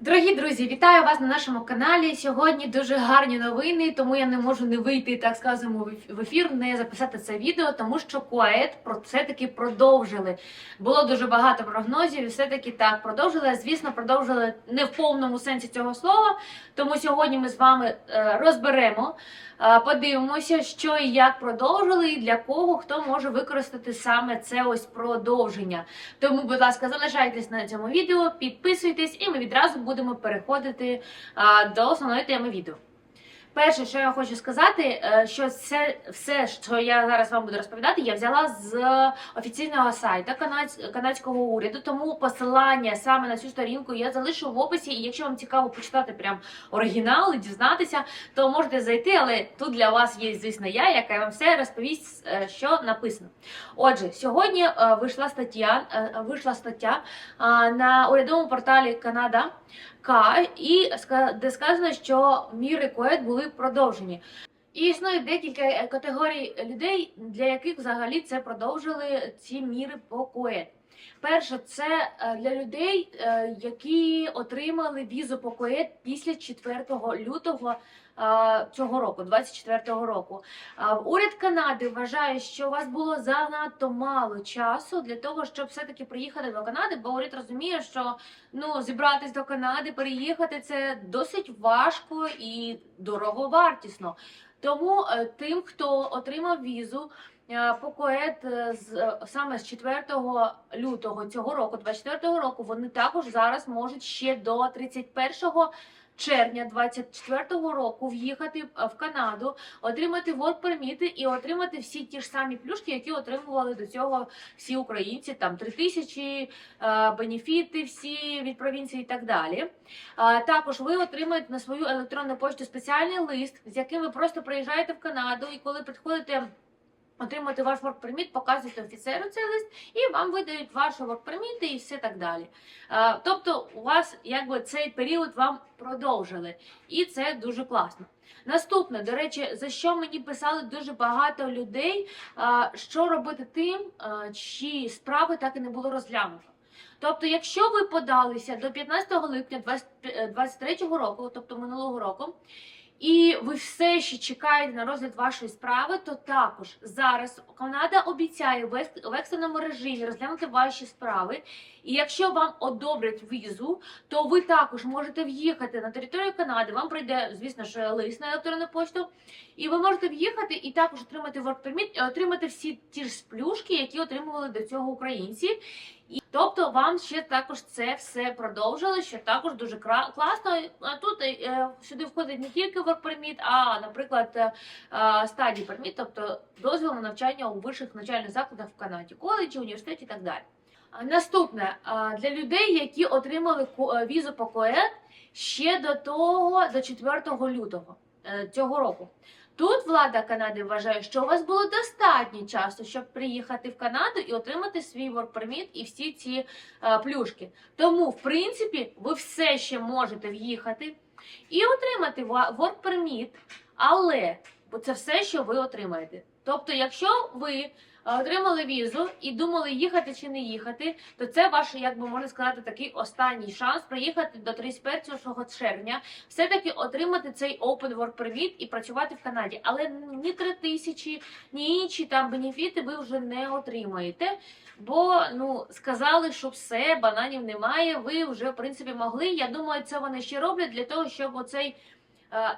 Дорогі друзі, вітаю вас на нашому каналі. Сьогодні дуже гарні новини, тому я не можу не вийти, так скажемо, в ефір, не записати це відео, тому що Куает все таки продовжили. Було дуже багато прогнозів, і все таки так продовжили. Звісно, продовжили не в повному сенсі цього слова. Тому сьогодні ми з вами е, розберемо, е, подивимося, що і як продовжили, і для кого хто може використати саме це ось продовження. Тому, будь ласка, залишайтесь на цьому відео, підписуйтесь, і ми відразу будемо переходити до основної теми відео. Перше, що я хочу сказати, е, що це все, що я зараз вам буду розповідати, я взяла з офіційного сайту канадського уряду. Тому посилання саме на цю сторінку я залишу в описі. І якщо вам цікаво почитати прям оригінал і дізнатися, то можете зайти. Але тут для вас є, звісно, я, яка вам все розповість, е, що написано. Отже, сьогодні е, вийшла стаття, вийшла стаття на урядовому порталі Канада. К, і де сказано, що міри КОЕД були продовжені. І існує декілька категорій людей, для яких взагалі це продовжили ці міри по КОЕД. Перше, це е, для людей, е, які отримали візу по КОЕД після 4 лютого цього року, 24 року. Уряд Канади вважає, що у вас було занадто мало часу для того, щоб все-таки приїхати до Канади, бо уряд розуміє, що ну зібратись до Канади, переїхати це досить важко і дороговартісно. Тому е, тим, хто отримав візу. е, По КОЕД е, з саме з 4 лютого цього року, 24 року, вони також зараз можуть ще до 31 червня 24 року в'їхати е, в Канаду, отримати work перміти і отримати всі ті ж самі плюшки, які отримували до цього всі українці, там 3 тисячі е, бенефіти, всі від провінції і так далі. Також ви отримаєте на свою електронну пошту спеціальний лист, з яким ви просто приїжджаєте в Канаду, і коли підходите. Отримати ваш permit, показуєте офіцеру цей лист, і вам видають ваш permit і все так далі. Тобто, у вас якби цей період вам продовжили, і це дуже класно. Наступне, до речі, за що мені писали дуже багато людей, що робити тим, а, чиї справи так і не було розглянуто. Тобто, якщо ви подалися до 15 липня 2023 року, тобто минулого року, і ви все ще чекаєте на розгляд вашої справи, то також зараз Канада обіцяє в ек- екстреному режимі розглянути ваші справи. І якщо вам одобрять візу, то ви також можете в'їхати на територію Канади. Вам прийде, звісно ж, лист на електронну пошту, і ви можете в'їхати і також отримати work permit, і отримати всі ті ж плюшки, які отримували до цього українці. І, тобто вам ще також це все продовжили, що також дуже класно. А тут е, сюди входить не тільки work permit, а, наприклад, е, е, стадій permit, тобто дозвіл на навчання у вищих навчальних закладах в Канаді, коледжі, університеті і так далі. А, Наступне для людей, які отримали е, візу по КОЕД ще до того, до 4 лютого е, цього року. Тут влада Канади вважає, що у вас було достатньо часу, щоб приїхати в Канаду і отримати свій permit і всі ці е, плюшки. Тому, в принципі, ви все ще можете в'їхати і отримати permit, але це все, що ви отримаєте. Тобто, якщо ви е, отримали візу і думали їхати чи не їхати, то це ваш, як би можна сказати, такий останній шанс приїхати до 31 червня, все-таки отримати цей Open Work Permit і працювати в Канаді. Але ні 3 тисячі, ні інші там бенефіти ви вже не отримаєте. Бо ну сказали, що все, бананів немає. Ви вже в принципі могли. Я думаю, це вони ще роблять для того, щоб оцей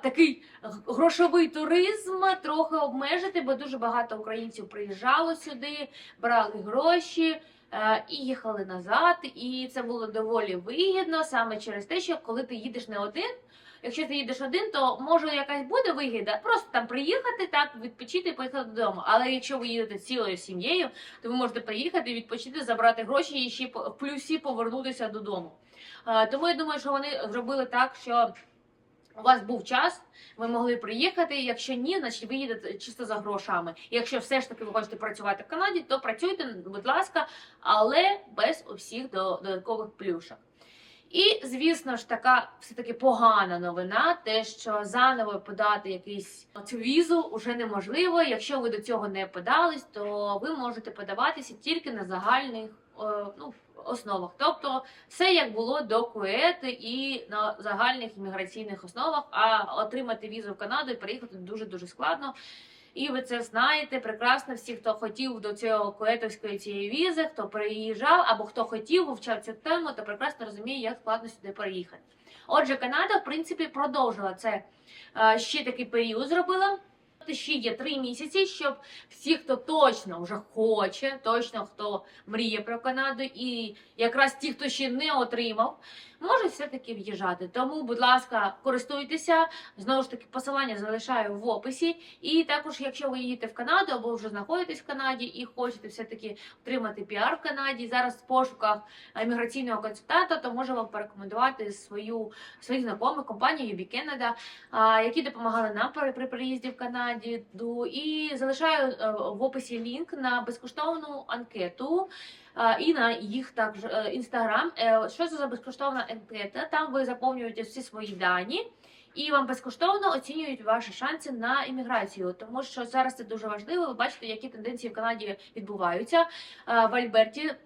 такий грошовий туризм трохи обмежити, бо дуже багато українців приїжджало сюди, брали гроші. е, І їхали назад, і це було доволі вигідно саме через те, що коли ти їдеш не один, якщо ти їдеш один, то може якась буде вигіда, просто там приїхати, так відпочити поїхати додому. Але якщо ви їдете цілою сім'єю, то ви можете приїхати, відпочити, забрати гроші і ще в плюсі повернутися додому. Е, Тому я думаю, що вони зробили так, що у вас був час, ви могли приїхати. Якщо ні, значить ви їдете чисто за грошами. Якщо все ж таки ви хочете працювати в Канаді, то працюйте, будь ласка, але без усіх до- додаткових плюшок. І, звісно ж, така все-таки погана новина, те, що заново подати якийсь цю візу вже неможливо. Якщо ви до цього не подались, то ви можете подаватися тільки на загальних е, ну, основах. Тобто все як було до КУЕТ і на загальних імміграційних основах, а отримати візу в Канаду і переїхати дуже дуже складно. І ви це знаєте прекрасно. Всі, хто хотів до цього куетовської цієї візи, хто переїжджав або хто хотів вивчав цю тему, то прекрасно розуміє, як складно сюди переїхати. Отже, Канада, в принципі, продовжила це е, ще такий період зробила. Ще є три місяці, щоб всі, хто точно вже хоче, точно хто мріє про Канаду, і якраз ті, хто ще не отримав, можуть все-таки в'їжджати. Тому, будь ласка, користуйтеся. Знову ж таки, посилання залишаю в описі. І також, якщо ви їдете в Канаду або вже знаходитесь в Канаді і хочете все-таки отримати піар в Канаді, зараз в пошуках імміграційного консультанта, то можу вам порекомендувати свою своїх знайомих компанію UB Canada, які допомагали нам при, при переїзді в Канаді. Ду- І залишаю е, в описі лінк на безкоштовну анкету. Е, І на їх також е, інстаграм. Е, Що це за безкоштовна анкета? Там ви заповнюєте всі свої дані, і вам безкоштовно оцінюють ваші шанси на імміграцію. Тому що зараз це дуже важливо. Ви бачите, які тенденції в Канаді відбуваються. Е, В Альберті е,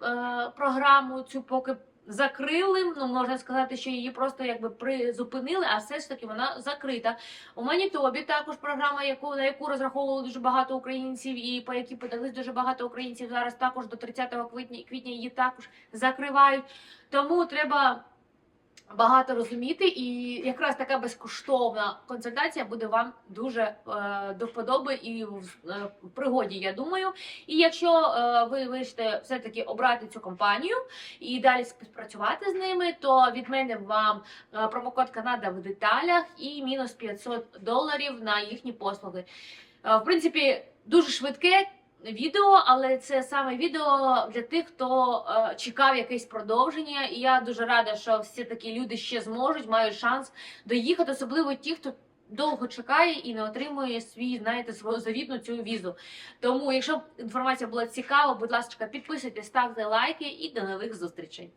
програму цю поки закрили. Ну можна сказати, що її просто якби призупинили, а все ж таки вона закрита. У Манітобі також програма, яку на яку розраховували дуже багато українців, і по якій подались дуже багато українців. Зараз також до 30 квітня квітня її також закривають. Тому треба. Багато розуміти, і якраз така безкоштовна консультація буде вам дуже е, до вподоби і в е, пригоді, я думаю. І якщо е, ви вирішите все-таки обрати цю компанію і далі співпрацювати з ними, то від мене вам е, промокод Канада в деталях і мінус 500 доларів на їхні послуги. Е, В принципі, дуже швидке. Відео, але це саме відео для тих, хто е, чекав якесь продовження. І я дуже рада, що всі такі люди ще зможуть, мають шанс доїхати, особливо ті, хто довго чекає і не отримує свій, знаєте, свою завітну цю візу. Тому, якщо інформація була цікава, будь ласка, підписуйтесь, ставте лайки і до нових зустрічей.